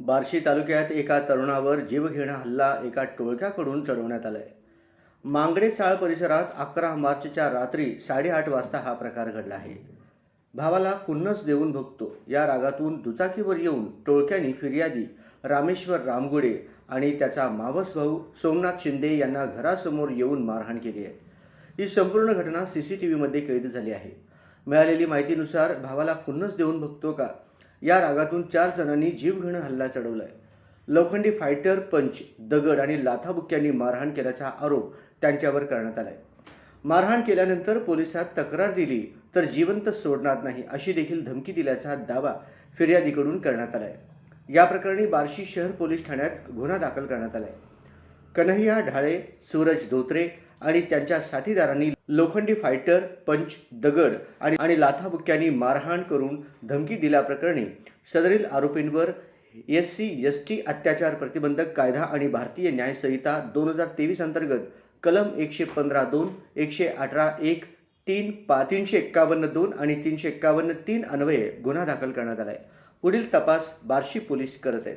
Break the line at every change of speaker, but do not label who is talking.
बार्शी तालुक्यात एका तरुणावर जीवघेणा हल्ला एका टोळक्याकडून चढवण्यात आलाय. मांगडे चाळ परिसरात अकरा मार्चच्या रात्री साडेआठ वाजता हा प्रकार घडला आहे. भावाला कुन्नस देऊन भोगतो. या रागातून दुचाकीवर येऊन टोळक्यांनी फिर्यादी रामेश्वर रामगुडे आणि त्याचा मावस भाऊ सोमनाथ शिंदे यांना घरासमोर येऊन मारहाण केली आहे. ही संपूर्ण घटना सी सी टी व्हीमध्ये कैद झाली आहे. मिळालेली माहितीनुसार भावाला कुन्नस देऊन बघतो का? या रागातून चार जणांनी जीवघेणं हल्ला चढवलाय. लोखंडी फायटर पंच दगड आणि लाथाबुक्यांनी मारहाण केल्याचा आरोप त्यांच्यावर करण्यात आलाय. मारहाण केल्यानंतर पोलिसात तक्रार दिली तर जिवंत सोडणार नाही अशी देखील धमकी दिल्याचा दावा फिर्यादीकडून करण्यात आलाय. या प्रकरणी बार्शी शहर पोलीस ठाण्यात गुन्हा दाखल करण्यात आलाय. कन्हैया ढाळे सूरज धोत्रे आणि त्यांच्या साथीदारांनी लोखंडी फायटर पंच दगड आणि आणि लाथाबुक्यांनी मारहाण करून धमकी दिल्याप्रकरणी सदरील आरोपींवर एस सी एस टी अत्याचार प्रतिबंधक कायदा आणि भारतीय न्याय संहिता दोन हजार तेवीस अंतर्गत कलम एकशे पंधरा दोन एकशे अठरा एक तीन पा तीनशे एक्कावन्न दोन आणि तीनशे एक्कावन्न तीन अन्वये गुन्हा दाखल करण्यात आलाय. पुढील तपास बार्शी पोलीस करत आहेत.